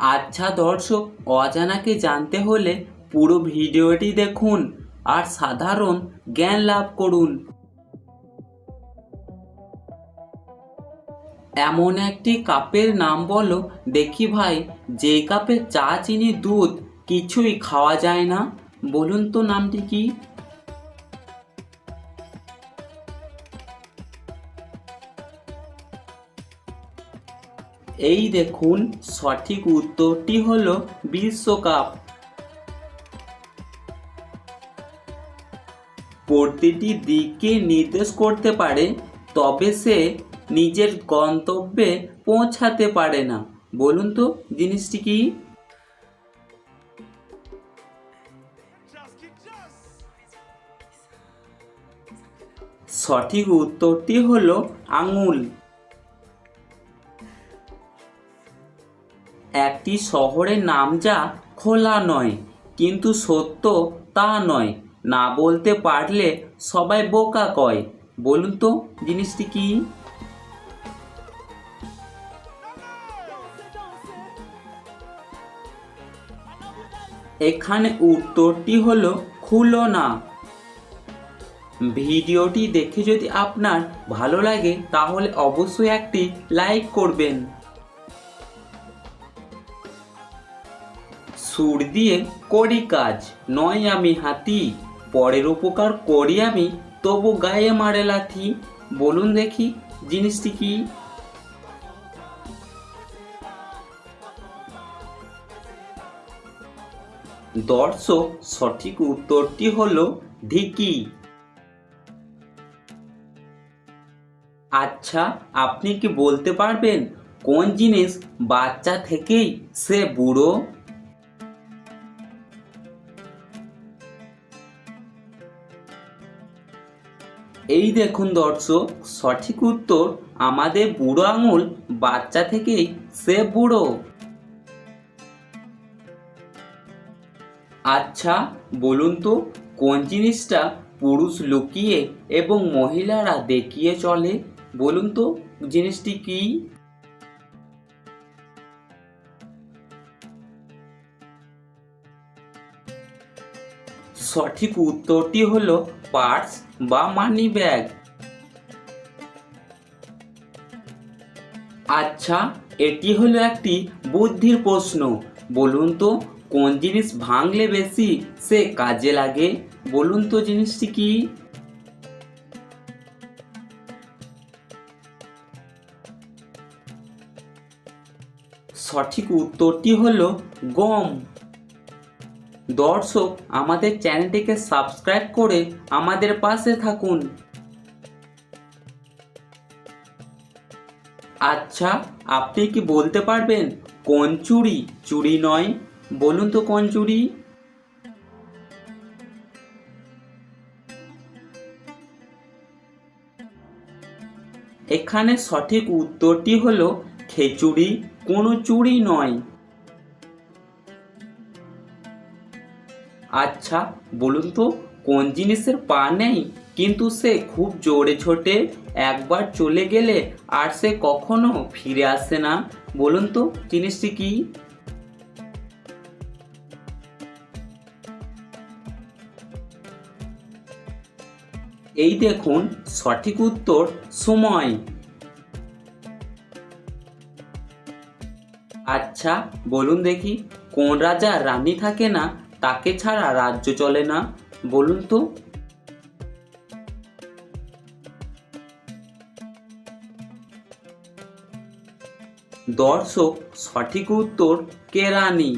আচ্ছা দর্শক, অজানাকে জানতে হলে পুরো ভিডিওটি দেখুন আর সাধারণ জ্ঞান লাভ করুন। এমন একটি কাপের নাম বলো, দেখি ভাই, যে কাপে চা, চিনি, দুধ কিছুই খাওয়া যায় না। বলুন তো নামটি কি? এই দেখুন সঠিক উত্তরটি হলো বিশ্বকাপ। প্রতিটি দিককে নির্দেশ করতে পারে, তবে সে নিজের গন্তব্যে পৌঁছাতে পারে না। বলুন তো, জিনিসটি কি? সঠিক উত্তরটি হলো আঙুল। একটি শহরের নাম যা খোলা নয়, কিন্তু সত্য তা নয়। না বলতে পারলে সবাই বোকা কয়। বলুন তো, জিনিসটি কি? এখানে উত্তরটি হলো খুলো না ভিডিওটি দেখে যদি আপনার ভালো লাগে, তাহলে অবশ্যই একটি লাইক করবেন। সুর দিয়ে করি কাজ, নয় আমি হাতি। পরের উপকার করি আমি, তবু গায়ে মারে লাথি। বলুন দেখি জিনিসটি কি? দর্শক, সঠিক উত্তরটি হল ঢিকি। আচ্ছা আপনি কি বলতে পারবেন কোন জিনিস বাচ্চা থেকেই সে বুড়ো? এই দেখুন দর্শক, সঠিক উত্তর আমাদের বুড়ো আঙুল, বাচ্চা থেকেই সে বুড়ো। আচ্ছা বলুন তো, কোন জিনিসটা পুরুষ লুকিয়ে এবং মহিলারা দেখিয়ে চলে? বলুন তো, জিনিসটি কি? সঠিক উত্তরটি হলো পার্স। বা মানি ব্যাগ আচ্ছা এটি হলো একটি বুদ্ধির প্রশ্ন। বলুন তো, কোন জিনিস ভাঙলে বেশি সে কাজে লাগে? বলুন তো জিনিসটি কি? সঠিক উত্তরটি হলো গম। দর্শক, আমাদের চ্যানেলটিকে সাবস্ক্রাইব করে আমাদের পাশে থাকুন। আচ্ছা আপনি কি বলতে পারবেন কোন চুরি চুড়ি নয়? বলুন তো কোন চুড়ি এখানে সঠিক উত্তরটি হলো, খেচুড়ি, কোনো চুরি নয়। আচ্ছা বলুন তো, কোন জিনিসের পা নেই? কিন্তু সে খুব জোরে ছোটে, একবার চলে গেলে আর সে কখনো ফিরে আসে না। বলুন তো, জিনিসটি কি? এই দেখুন, সঠিক উত্তর সময়। আচ্ছা বলুন দেখি, কোন রাজা রানী থাকে না? তাকে ছাড়া রাজ্য চলে না বলুন তো। দর্শক সঠিক উত্তর কেরানি।